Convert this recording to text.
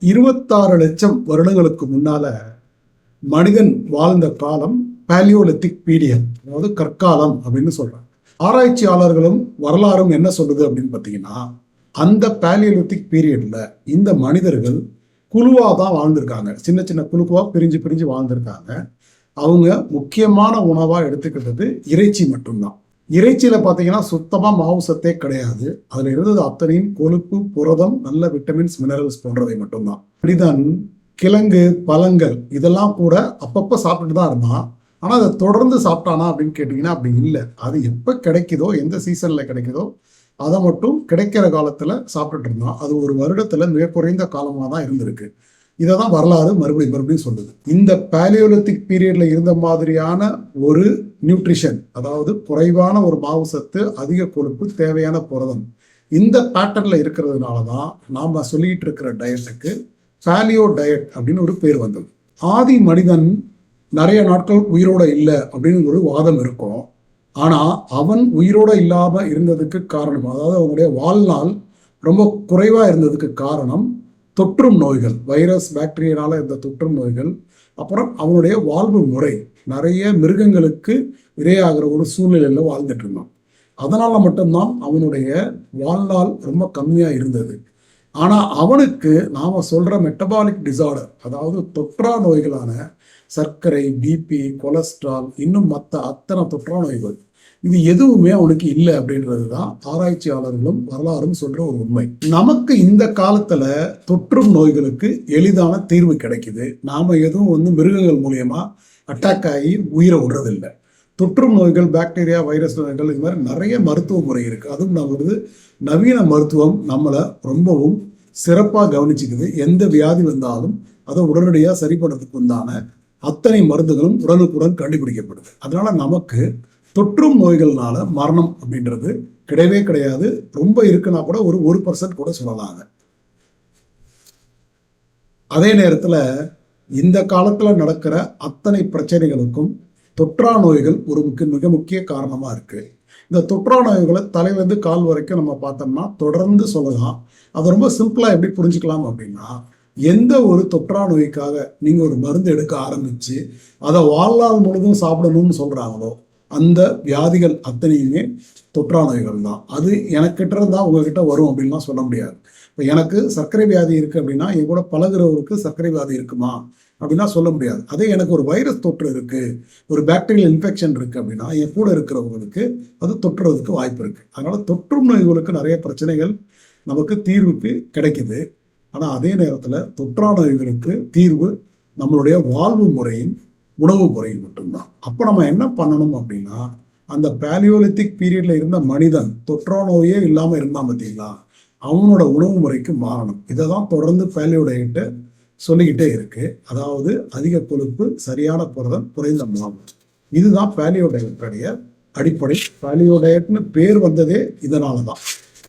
இருபத்தாறு லட்சம் வருடங்களுக்கு முன்னால மனிதன் வாழ்ந்த காலம் பேலியோலித்திக் பீரியட் அதாவது கற்காலம் அப்படின்னு சொல்றாங்க. ஆராய்ச்சியாளர்களும் வரலாறும் என்ன சொல்லுது அப்படின்னு பார்த்தீங்கன்னா அந்த பேலியோலித்திக் பீரியட்ல இந்த மனிதர்கள் குழுவாக தான் வாழ்ந்திருக்காங்க. சின்ன சின்ன குழுவாக பிரிஞ்சு பிரிஞ்சு வாழ்ந்திருக்காங்க. அவங்க முக்கியமான உணவாக எடுத்துக்கிட்டது இறைச்சி மட்டும்தான். இறைச்சியில் பார்த்தீங்கன்னா சுத்தமாக மாவுசத்தே கிடையாது. அதில் இருந்தது அத்தனையும் கொழுப்பு புரதம் நல்ல விட்டமின்ஸ் மினரல்ஸ் போன்றவை மட்டும்தான். மனிதன் கிழங்கு பழங்கள் இதெல்லாம் கூட அப்பப்போ சாப்பிட்டுட்டு தான் இருந்தான். ஆனால் அதை தொடர்ந்து சாப்பிட்டானா அப்படின்னு கேட்டிங்கன்னா அப்படி இல்லை. அது எப்போ கிடைக்குதோ எந்த சீசனில் கிடைக்குதோ அதை மட்டும் கிடைக்கிற காலத்தில் சாப்பிட்டுட்டு இருந்தான். அது ஒரு வருடத்தில் மிக குறைந்த காலமாக தான் இருந்திருக்கு. இதை தான் வரலாறு மறுபடியும் மறுபடியும் சொல்லுது. இந்த பேலியோலித்திக் பீரியட்ல இருந்த மாதிரியான ஒரு நியூட்ரிஷன் அதாவது குறைவான ஒரு மாவு சத்து அதிக கொழுப்பு தேவையான புரதம் இந்த பேட்டர்ல இருக்கிறதுனால தான் நாம் சொல்லிட்டு இருக்கிற டயட்டுக்கு பேலியோ டயட் அப்படின்னு ஒரு பேர் வந்தது. ஆதி மனிதன் நிறைய நாட்கள் உயிரோட இல்லை அப்படின்னு ஒரு வாதம் இருக்கும். ஆனால் அவன் உயிரோட இல்லாமல் இருந்ததுக்கு காரணம் அதாவது அவனுடைய வாழ்நாள் ரொம்ப குறைவாக இருந்ததுக்கு காரணம் தொற்றும் நோய்கள் வைரஸ் பாக்டீரியனால் இருந்த தொற்றும் நோய்கள் அப்புறம் அவனுடைய வாழ்வு முறை. நிறைய மிருகங்களுக்கு இரையாகிற ஒரு சூழ்நிலையில் வாழ்ந்துட்டு இருந்தான் அதனால மட்டும்தான் அவனுடைய வாழ்நாள் ரொம்ப கம்மியா இருந்தது. ஆனா அவனுக்கு நாம சொல்ற மெட்டபாலிக் டிசார்டர் அதாவது தொற்றா நோய்களான சர்க்கரை பிபி கொலஸ்ட்ரால் இன்னும் மற்ற அத்தனை தொற்றா நோய்கள் இது எதுவுமே அவனுக்கு இல்லை அப்படின்றது தான் ஆராய்ச்சியாளர்களும் வரலாறும் சொல்ற ஒரு உண்மை. நமக்கு இந்த காலத்துல தொற்றும் நோய்களுக்கு எளிதான தீர்வு கிடைக்குது. நாம எதுவும் வந்து மிருகங்கள் மூலியமா அட்டாக் ஆகி உயிரை விடுறதில்லை. தொற்று நோய்கள் பாக்டீரியா வைரஸ் நோய்கள் இது மாதிரி நிறைய மருத்துவ முறை இருக்கு. அதுவும் நம்மளது நவீன மருத்துவம் நம்மளை ரொம்பவும் சிறப்பாக கவனிச்சுக்குது. எந்த வியாதி வந்தாலும் அதை உடனடியாக சரிப்படுறதுக்கு உண்டான அத்தனை மருந்துகளும் உடனுக்குடன் கண்டுபிடிக்கப்படுது. அதனால நமக்கு தொற்றும் நோய்கள்னால மரணம் அப்படின்றது கிடையவே கிடையாது. ரொம்ப இருக்குன்னா கூட ஒரு ஒரு பர்சன்ட் கூட சொல்லலாங்க அதே. நேரத்தில் இந்த காலத்தில் நடக்கிற அத்தனை பிரச்சனைகளுக்கும் தொற்றா நோய்கள் ஒரு முக்கிய மிக முக்கிய காரணமாக இருக்கு. இந்த தொற்றா நோய்களை தலையிலேருந்து கால் வரைக்கும் நம்ம பார்த்தோம்னா தொடர்ந்து சொல்லலாம். அதை ரொம்ப சிம்பிளாக எப்படி புரிஞ்சுக்கலாம் அப்படின்னா எந்த ஒரு தொற்றா நோய்க்காக நீங்கள் ஒரு மருந்து எடுக்க ஆரம்பித்து அதை வாழ்நாள் முழுதும் சாப்பிடணும்னு சொல்கிறாங்களோ அந்த வியாதிகள் அத்தனையுமே தொற்றா நோய்கள் தான் அது எனக்கிட்ட இருந்தால் உங்ககிட்ட வரும் அப்படின்லாம் சொல்ல முடியாது. இப்போ எனக்கு சர்க்கரை வியாதி இருக்குது அப்படின்னா என் கூட பழகிறவருக்கு சர்க்கரை வியாதி இருக்குமா? அப்படின்னா சொல்ல முடியாது. அதே எனக்கு ஒரு வைரஸ் தொற்று இருக்குது ஒரு பாக்டீரியல் இன்ஃபெக்ஷன் இருக்குது அப்படின்னா என் கூட இருக்கிறவங்களுக்கு அது தொற்றுறதுக்கு வாய்ப்பு இருக்குது அதனால் தொற்றும் நோய்களுக்கு நிறைய பிரச்சனைகள் நமக்கு தீர்வுக்கு கிடைக்குது. ஆனால் அதே நேரத்தில் தொற்றா நோய்களுக்கு தீர்வு நம்மளுடைய வாழ்வு முறையும் உணவு முறை மட்டும்தான். அப்போ நம்ம என்ன பண்ணணும் அப்படின்னா அந்த பேலியோலித்திக் பீரியட்ல இருந்த மனிதன் தொற்றா நோயே இல்லாமல் இருந்தான் பார்த்தீங்களா? அவனோட உணவு முறைக்கு மாறணும். இதை தான் தொடர்ந்து பேலியோடைட்டு சொல்லிக்கிட்டே இருக்கு. அதாவது அதிக கொழுப்பு சரியான புரதம் குறைந்த மாவு. இதுதான் பேலியோ அடிப்படை. பேலியோடையட்னு பேர் வந்ததே இதனால தான்